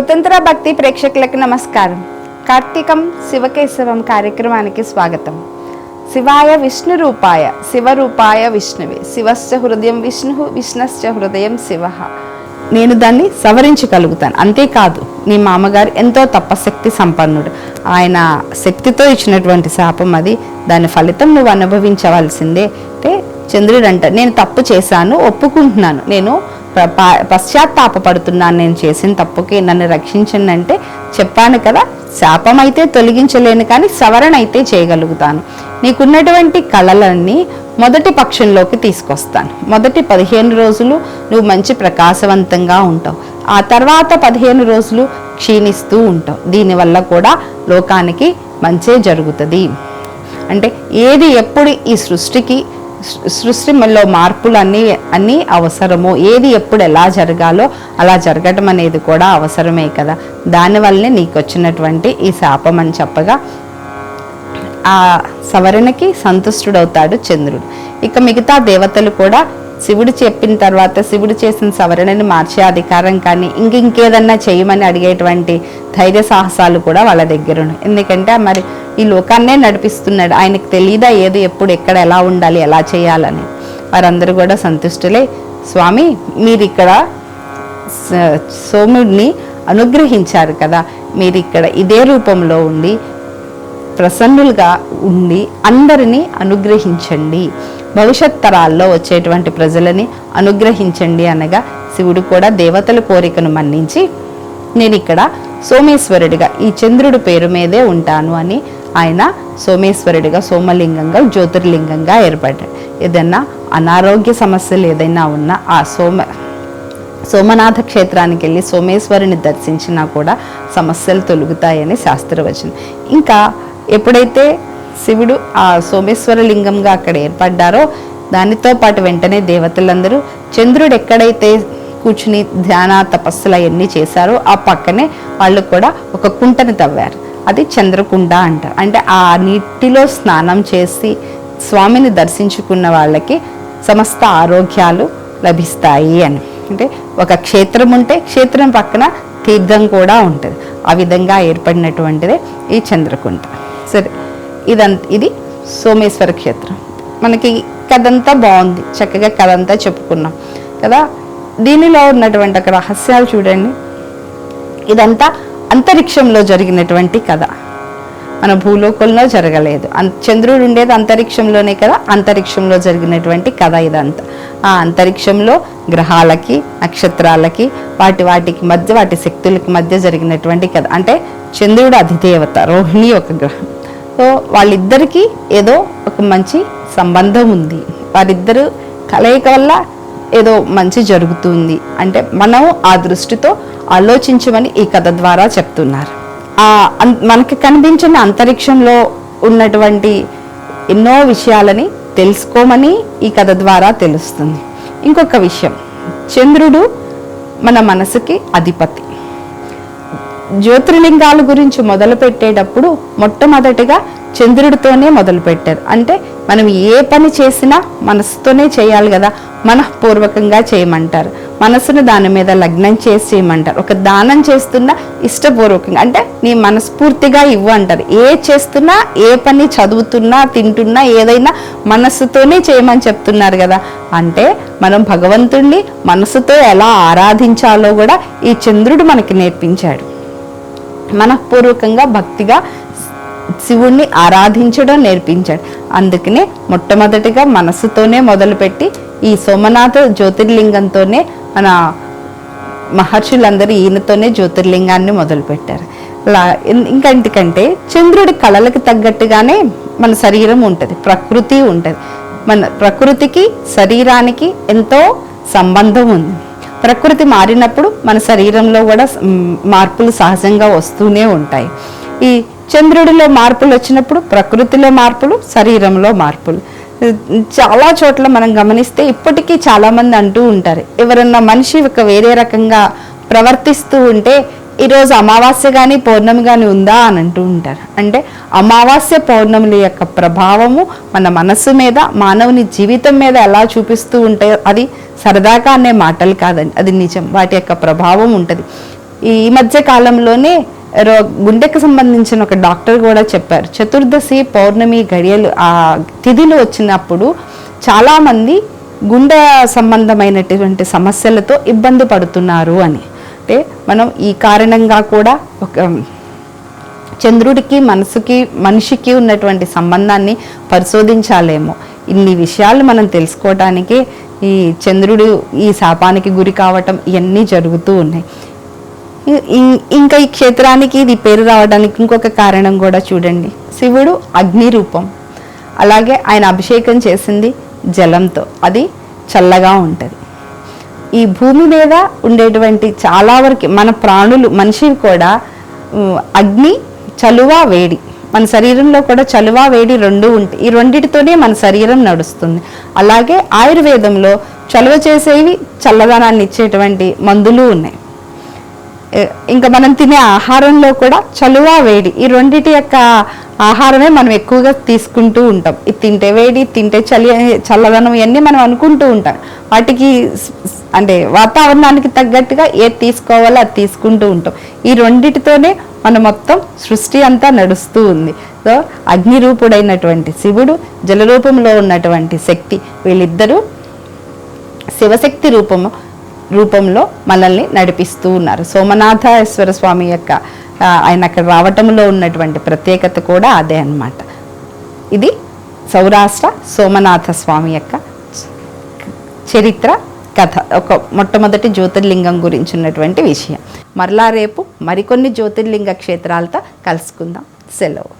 స్వతంత్ర భక్తి ప్రేక్షకులకు నమస్కారం. కార్తీకం శివకేశవం కార్యక్రమానికి స్వాగతం. శివాయ విష్ణు రూపాయ శివరూపాయ విష్ణువే. శివస్య హృదయం విష్ణు విష్ణస్య హృదయం శివ. నేను దాన్ని సవరించగలుగుతాను. అంతేకాదు నీ మామగారు ఎంతో తపశక్తి సంపన్నుడు. ఆయన శక్తితో ఇచ్చినటువంటి శాపం అది. దాని ఫలితం నువ్వు అనుభవించవలసిందే. అంటే చంద్రుడు అంట నేను తప్పు చేశాను ఒప్పుకుంటున్నాను. నేను పశ్చాత్తాపడుతున్నాను నేను చేసిన తప్పుకి నన్ను రక్షించండి అంటే చెప్పాను కదా శాపం అయితే తొలగించలేను కానీ సవరణ అయితే చేయగలుగుతాను. నీకున్నటువంటి కళలన్నీ మొదటి పక్షంలోకి తీసుకొస్తాను. మొదటి పదిహేను రోజులు నువ్వు మంచి ప్రకాశవంతంగా ఉంటావు. ఆ తర్వాత పదిహేను రోజులు క్షీణిస్తూ ఉంటావు. దీనివల్ల కూడా లోకానికి మంచే జరుగుతుంది. అంటే ఏది ఎప్పుడు ఈ సృష్టికి సృష్టిలో మార్పులు అన్నీ అన్నీ అవసరము. ఏది ఎప్పుడు ఎలా జరగాలో అలా జరగటం అనేది కూడా అవసరమే కదా. దానివల్లనే నీకు వచ్చినటువంటి ఈ శాపం అని చెప్పగా ఆ సవరణకి సంతుష్టుడవుతాడు చంద్రుడు. ఇక మిగతా దేవతలు కూడా శివుడు చెప్పిన తర్వాత శివుడు చేసిన సవరణని మార్చే అధికారం కానీ ఇంక ఇంకేదన్నా చేయమని అడిగేటువంటి ధైర్య సాహసాలు కూడా వాళ్ళ దగ్గర ఉన్నాయి. ఎందుకంటే మరి ఈ లోకాన్నే నడిపిస్తున్నాడు. ఆయనకు తెలియదా ఏది ఎప్పుడు ఎక్కడ ఎలా ఉండాలి ఎలా చేయాలని? వారందరూ కూడా సంతుష్టులే స్వామి మీరు ఇక్కడ స- సోముడిని అనుగ్రహించారు కదా. మీరు ఇక్కడ ఇదే రూపంలో ఉండి ప్రసన్నులుగా ఉండి అందరినీ అనుగ్రహించండి. భవిష్యత్ తరాల్లో వచ్చేటువంటి ప్రజలని అనుగ్రహించండి అనగా శివుడు కూడా దేవతల కోరికను మన్నించి నేను ఇక్కడ సోమేశ్వరుడిగా ఈ చంద్రుడి పేరు మీదే ఉంటాను అని ఆయన సోమేశ్వరుడిగా సోమలింగంగా జ్యోతిర్లింగంగా ఏర్పడ్డాడు. ఏదైనా అనారోగ్య సమస్యలు ఏదైనా ఉన్నా ఆ సోమ సోమనాథ క్షేత్రానికి వెళ్ళి సోమేశ్వరుని దర్శించినా కూడా సమస్యలు తొలుగుతాయని శాస్త్రవచనం. ఇంకా ఎప్పుడైతే శివుడు ఆ సోమేశ్వర లింగంగా అక్కడ ఏర్పడ్డారో దానితో పాటు వెంటనే దేవతలందరూ చంద్రుడు ఎక్కడైతే కూర్చుని ధ్యాన తపస్సులు అవన్నీ చేశారో ఆ పక్కనే వాళ్ళు కూడా ఒక కుంటని తవ్వారు. అది చంద్రకుండ అంటారు. అంటే ఆ నీటిలో స్నానం చేసి స్వామిని దర్శించుకున్న వాళ్ళకి సమస్త ఆరోగ్యాలు లభిస్తాయి అని. అంటే ఒక క్షేత్రం ఉంటే క్షేత్రం పక్కన తీర్థం కూడా ఉంటుంది. ఆ విధంగా ఏర్పడినటువంటిదే ఈ చంద్రకుంట. సరే ఇదంత ఇది సోమేశ్వర క్షేత్రం. మనకి కథంతా బాగుంది. చక్కగా కథంతా చెప్పుకున్నాం కదా. దీనిలో ఉన్నటువంటి ఒక రహస్యాలు చూడండి. ఇదంతా అంతరిక్షంలో జరిగినటువంటి కథ. మన భూలోకంలో జరగలేదు. అం- చంద్రుడు ఉండేది అంతరిక్షంలోనే కదా అంతరిక్షంలో జరిగినటువంటి కథ ఇదంతా. ఆ అంతరిక్షంలో గ్రహాలకి నక్షత్రాలకి వాటి వాటికి మధ్య వాటి శక్తులకి మధ్య జరిగినటువంటి కథ. అంటే చంద్రుడు అధిదేవత రోహిణి ఒక గ్రహం. సో వాళ్ళిద్దరికీ ఏదో ఒక మంచి సంబంధం ఉంది. వారిద్దరు కలయిక వల్ల ఏదో మంచి జరుగుతుంది. అంటే మనం ఆ దృష్టితో ఆలోచించమని ఈ కథ ద్వారా చెప్తున్నారు. ఆ మనకి కనిపించిన అంతరిక్షంలో ఉన్నటువంటి ఎన్నో విషయాలని తెలుసుకోమని ఈ కథ ద్వారా తెలుస్తుంది. ఇంకొక విషయం. చంద్రుడు మన మనసుకి అధిపతి. జ్యోతిర్లింగాల గురించి మొదలు పెట్టేటప్పుడు మొట్టమొదటిగా చంద్రుడితోనే మొదలు పెట్టారు అంటే మనం ఏ పని చేసినా మనసుతోనే చేయాలి కదా. మనఃపూర్వకంగా చేయమంటారు. మనసును దాని మీద లగ్నం చేసి చేయమంటారు. ఒక దానం చేస్తున్నా ఇష్టపూర్వకంగా అంటే నీ మనస్ఫూర్తిగా ఇవ్వు అంటారు. ఏ చేస్తున్నా ఏ పని చదువుతున్నా తింటున్నా ఏదైనా మనస్సుతోనే చేయమని చెప్తున్నారు కదా. అంటే మనం భగవంతుణ్ణి మనసుతో ఎలా ఆరాధించాలో కూడా ఈ చంద్రుడు మనకి నేర్పించాడు. మనఃపూర్వకంగా భక్తిగా శివుణ్ణి ఆరాధించడం నేర్పించాడు. అందుకనే మొట్టమొదటిగా మనసుతోనే మొదలుపెట్టి ఈ సోమనాథ జ్యోతిర్లింగంతోనే మన మహర్షులందరూ ఈయనతోనే జ్యోతిర్లింగాన్ని మొదలుపెట్టారు. అలా ఇంకా ఎందుకంటే చంద్రుడి కళలకు తగ్గట్టుగానే మన శరీరం ఉంటుంది ప్రకృతి ఉంటుంది. మన ప్రకృతికి శరీరానికి ఎంతో సంబంధం ఉంది. ప్రకృతి మారినప్పుడు మన శరీరంలో కూడా మార్పులు సహజంగా వస్తూనే ఉంటాయి. ఈ చంద్రుడిలో మార్పులు వచ్చినప్పుడు ప్రకృతిలో మార్పులు శరీరంలో మార్పులు. చాలా చోట్ల మనం గమనిస్తే ఇప్పటికీ చాలామంది అంటూ ఉంటారు. ఎవరన్నా మనిషి ఒక వేరే రకంగా ప్రవర్తిస్తూ ఉంటే ఈరోజు అమావాస్య కానీ పౌర్ణమి కానీ ఉందా అని అంటూ ఉంటారు. అంటే అమావాస్య పౌర్ణముల యొక్క ప్రభావము మన మనస్సు మీద మానవుని జీవితం మీద ఎలా చూపిస్తూ ఉంటే అది సరదాగా అనే మాటలు కాదండి. అది నిజం. వాటి యొక్క ప్రభావం ఉంటుంది. ఈ మధ్య కాలంలోనే రో- గుండెకు సంబంధించిన ఒక డాక్టర్ కూడా చెప్పారు. చతుర్దశి పౌర్ణమి గడియలు ఆ తిథిలు వచ్చినప్పుడు చాలామంది గుండె సంబంధమైనటువంటి సమస్యలతో ఇబ్బంది పడుతున్నారు అని. అంటే మనం ఈ కారణంగా కూడా ఒక చంద్రుడికి మనసుకి మనిషికి ఉన్నటువంటి సంబంధాన్ని పరిశోధించాలేమో. ఇన్ని విషయాలు మనం తెలుసుకోవటానికి ఈ చంద్రుడు ఈ శాపానికి గురి కావటం ఇవన్నీ జరుగుతూ ఉన్నాయి. ఇంకా ఈ క్షేత్రానికి ఇది పేరు రావడానికి ఇంకొక కారణం కూడా చూడండి. శివుడు అగ్ని రూపం. అలాగే ఆయన అభిషేకం చేసింది జలంతో. అది చల్లగా ఉంటుంది. ఈ భూమి మీద ఉండేటువంటి చాలా వరకు మన ప్రాణులు మనిషి కూడా అగ్ని చలువ వేడి మన శరీరంలో కూడా చలువ వేడి రెండు ఉంటాయి ఈ రెండిటితోనే మన శరీరం నడుస్తుంది. అలాగే ఆయుర్వేదంలో చలువ చేసేవి చల్లదనాన్ని ఇచ్చేటువంటి మందులు ఉన్నాయి. ఇంకా మనం తినే ఆహారంలో కూడా చలువ వేడి ఈ రెండిటి యొక్క ఆహారమే మనం ఎక్కువగా తీసుకుంటూ ఉంటాం. ఇది తింటే వేడి తింటే చలి చల్లదనం ఇవన్నీ మనం అనుకుంటూ ఉంటాం. వాటికి అంటే వాతావరణానికి తగ్గట్టుగా ఏది తీసుకోవాలో అది తీసుకుంటూ ఉంటాం. ఈ రెండిటితోనే మన మొత్తం సృష్టి అంతా నడుస్తూ ఉంది. సో అగ్నిరూపుడైనటువంటి శివుడు జలరూపంలో ఉన్నటువంటి శక్తి వీళ్ళిద్దరూ శివశక్తి రూపము రూపంలో మనల్ని నడిపిస్తూ ఉన్నారు. సోమనాథేశ్వర స్వామి యొక్క ఆయన అక్కడ రావటంలో ఉన్నటువంటి ప్రత్యేకత కూడా అదే అన్నమాట. ఇది సౌరాష్ట్ర సోమనాథ స్వామి యొక్క చరిత్ర కథ ఒక మొట్టమొదటి జ్యోతిర్లింగం గురించి ఉన్నటువంటి విషయం. మరలా రేపు మరికొన్ని జ్యోతిర్లింగ క్షేత్రాలతో కలుసుకుందాం. సెలవు.